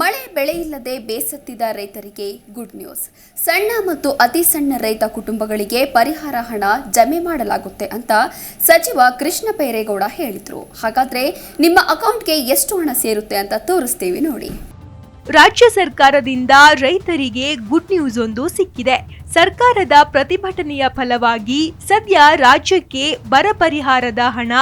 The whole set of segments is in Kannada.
ಮಳೆ ಬೆಳೆಯಿಲ್ಲದೆ ಬೇಸತ್ತಿದ ರೈತರಿಗೆ ಗುಡ್ ನ್ಯೂಸ್ ಸಣ್ಣ ಮತ್ತು ಅತಿ ಸಣ್ಣ ರೈತ ಕುಟುಂಬಗಳಿಗೆ ಪರಿಹಾರ ಹಣ ಜಮೆ ಮಾಡಲಾಗುತ್ತೆ ಅಂತ ಸಚಿವ ಕೃಷ್ಣ ಬೈರೇಗೌಡ ಹೇಳಿದರು. ಹಾಗಾದ್ರೆ ನಿಮ್ಮ ಅಕೌಂಟ್ಗೆ ಎಷ್ಟು ಹಣ ಸೇರುತ್ತೆ ಅಂತ ತೋರಿಸ್ತೀವಿ ನೋಡಿ. ರಾಜ್ಯ ಸರ್ಕಾರದಿಂದ ರೈತರಿಗೆ ಗುಡ್ ನ್ಯೂಸ್ ಒಂದು ಸಿಕ್ಕಿದೆ. ಸರ್ಕಾರದ ಪ್ರತಿಭಟನೆಯ ಫಲವಾಗಿ ಸದ್ಯ ರಾಜ್ಯಕ್ಕೆ ಬರ ಪರಿಹಾರದ ಹಣ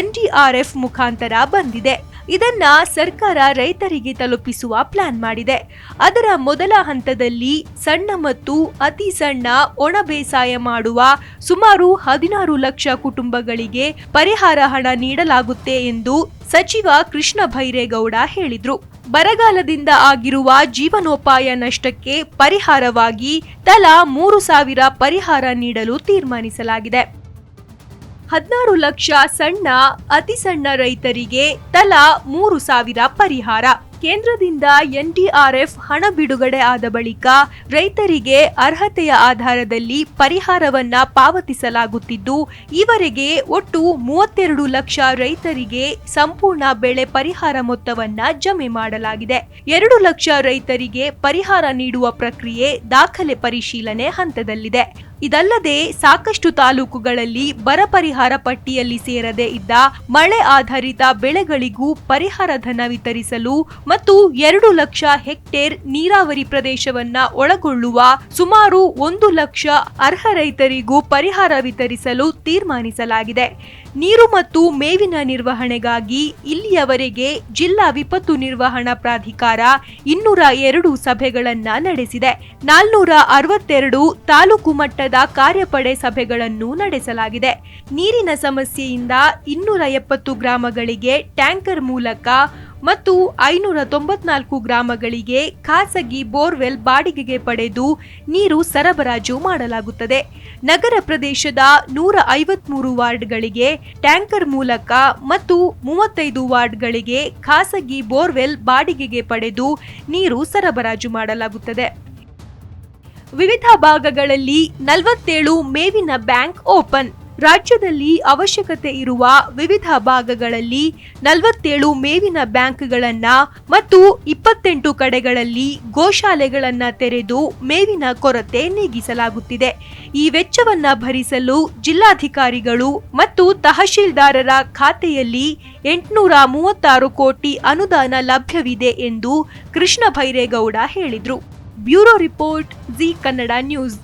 ಎನ್ಡಿಆರ್ಎಫ್ ಮುಖಾಂತರ ಬಂದಿದೆ. ಇದನ್ನ ಸರ್ಕಾರ ರೈತರಿಗೆ ತಲುಪಿಸುವ ಪ್ಲಾನ್ ಮಾಡಿದೆ. ಅದರ ಮೊದಲ ಹಂತದಲ್ಲಿ ಸಣ್ಣ ಮತ್ತು ಅತಿ ಸಣ್ಣ ಒಣ ಬೇಸಾಯ ಮಾಡುವ ಸುಮಾರು ಹದಿನಾರು ಲಕ್ಷ ಕುಟುಂಬಗಳಿಗೆ ಪರಿಹಾರ ಹಣ ನೀಡಲಾಗುತ್ತೆ ಎಂದು ಸಚಿವ ಕೃಷ್ಣ ಭೈರೇಗೌಡ ಹೇಳಿದ್ರು. ಬರಗಾಲದಿಂದ ಆಗಿರುವ ಜೀವನೋಪಾಯ ನಷ್ಟಕ್ಕೆ ಪರಿಹಾರವಾಗಿ ತಲಾ ಮೂರು ಸಾವಿರ ಪರಿಹಾರ ನೀಡಲು ತೀರ್ಮಾನಿಸಲಾಗಿದೆ. ಹದಿನಾರು ಲಕ್ಷ ಸಣ್ಣ ಅತಿ ಸಣ್ಣ ರೈತರಿಗೆ ತಲಾ ಮೂರು ಸಾವಿರ ಪರಿಹಾರ. ಕೇಂದ್ರದಿಂದ ಎನ್ಡಿಆರ್ಎಫ್ ಹಣ ಬಿಡುಗಡೆ ಆದ ಬಳಿಕ ರೈತರಿಗೆ ಅರ್ಹತೆಯ ಆಧಾರದಲ್ಲಿ ಪರಿಹಾರವನ್ನ ಪಾವತಿಸಲಾಗುತ್ತಿದ್ದು, ಈವರೆಗೆ ಒಟ್ಟು ಮೂವತ್ತೆರಡು ಲಕ್ಷ ರೈತರಿಗೆ ಸಂಪೂರ್ಣ ಬೆಳೆ ಪರಿಹಾರ ಮೊತ್ತವನ್ನ ಜಮೆ ಮಾಡಲಾಗಿದೆ. ಎರಡು ಲಕ್ಷ ರೈತರಿಗೆ ಪರಿಹಾರ ನೀಡುವ ಪ್ರಕ್ರಿಯೆ ದಾಖಲೆ ಪರಿಶೀಲನೆ ಹಂತದಲ್ಲಿದೆ. ಇದಲ್ಲದೆ ಸಾಕಷ್ಟು ತಾಲೂಕುಗಳಲ್ಲಿ ಬರ ಪರಿಹಾರ ಪಟ್ಟಿಯಲ್ಲಿ ಸೇರದೆ ಇದ್ದ ಮಳೆ ಆಧಾರಿತ ಬೆಳೆಗಳಿಗೂ ಪರಿಹಾರ ಧನ ವಿತರಿಸಲು ಮತ್ತು ಎರಡು ಲಕ್ಷ ಹೆಕ್ಟೇರ್ ನೀರಾವರಿ ಪ್ರದೇಶವನ್ನ ಒಳಗೊಳ್ಳುವ ಸುಮಾರು ಒಂದು ಲಕ್ಷ ಅರ್ಹ ರೈತರಿಗೂ ಪರಿಹಾರ ವಿತರಿಸಲು ತೀರ್ಮಾನಿಸಲಾಗಿದೆ. ನೀರು ಮತ್ತು ಮೇವಿನ ನಿರ್ವಹಣೆಗಾಗಿ ಇಲ್ಲಿಯವರೆಗೆ ಜಿಲ್ಲಾ ವಿಪತ್ತು ನಿರ್ವಹಣಾ ಪ್ರಾಧಿಕಾರ ಇನ್ನೂರ ಎರಡು ಸಭೆಗಳನ್ನ ನಡೆಸಿದೆ. ನಾಲ್ನೂರ ಅರವತ್ತೆರಡು ತಾಲೂಕು ಮಟ್ಟದ ಕಾರ್ಯಪಡೆ ಸಭೆಗಳನ್ನು ನಡೆಸಲಾಗಿದೆ. ನೀರಿನ ಸಮಸ್ಯೆಯಿಂದ ಇನ್ನೂರ ಎಪ್ಪತ್ತು ಗ್ರಾಮಗಳಿಗೆ ಟ್ಯಾಂಕರ್ ಮೂಲಕ ಮತ್ತು ಐನೂರ ತೊಂಬತ್ನಾಲ್ಕು ಗ್ರಾಮಗಳಿಗೆ ಖಾಸಗಿ ಬೋರ್ವೆಲ್ ಬಾಡಿಗೆಗೆ ಪಡೆದು ನೀರು ಸರಬರಾಜು ಮಾಡಲಾಗುತ್ತದೆ. ನಗರ ಪ್ರದೇಶದ ನೂರ ಐವತ್ಮೂರು ವಾರ್ಡ್ಗಳಿಗೆ ಟ್ಯಾಂಕರ್ ಮೂಲಕ ಮತ್ತು ಮೂವತ್ತೈದು ವಾರ್ಡ್ಗಳಿಗೆ ಖಾಸಗಿ ಬೋರ್ವೆಲ್ ಬಾಡಿಗೆಗೆ ಪಡೆದು ನೀರು ಸರಬರಾಜು ಮಾಡಲಾಗುತ್ತದೆ. ವಿವಿಧ ಭಾಗಗಳಲ್ಲಿ ನಲವತ್ತೇಳು ಮೇವಿನ ಬ್ಯಾಂಕ್ ಓಪನ್. ರಾಜ್ಯದಲ್ಲಿ ಅವಶ್ಯಕತೆ ಇರುವ ವಿವಿಧ ಭಾಗಗಳಲ್ಲಿ ನಲವತ್ತೇಳು ಮೇವಿನ ಬ್ಯಾಂಕ್ಗಳನ್ನ ಮತ್ತು ಇಪ್ಪತ್ತೆಂಟು ಕಡೆಗಳಲ್ಲಿ ಗೋಶಾಲೆಗಳನ್ನ ತೆರೆದು ಮೇವಿನ ಕೊರತೆ ನೀಗಿಸಲಾಗುತ್ತಿದೆ. ಈ ವೆಚ್ಚವನ್ನ ಭರಿಸಲು ಜಿಲ್ಲಾಧಿಕಾರಿಗಳು ಮತ್ತು ತಹಶೀಲ್ದಾರರ ಖಾತೆಯಲ್ಲಿ ಎಂಟುನೂರ ಮೂವತ್ತಾರು ಕೋಟಿ ಅನುದಾನ ಲಭ್ಯವಿದೆ ಎಂದು ಕೃಷ್ಣ ಭೈರೇಗೌಡ ಹೇಳಿದರು. Bureau report Zee Kannada news.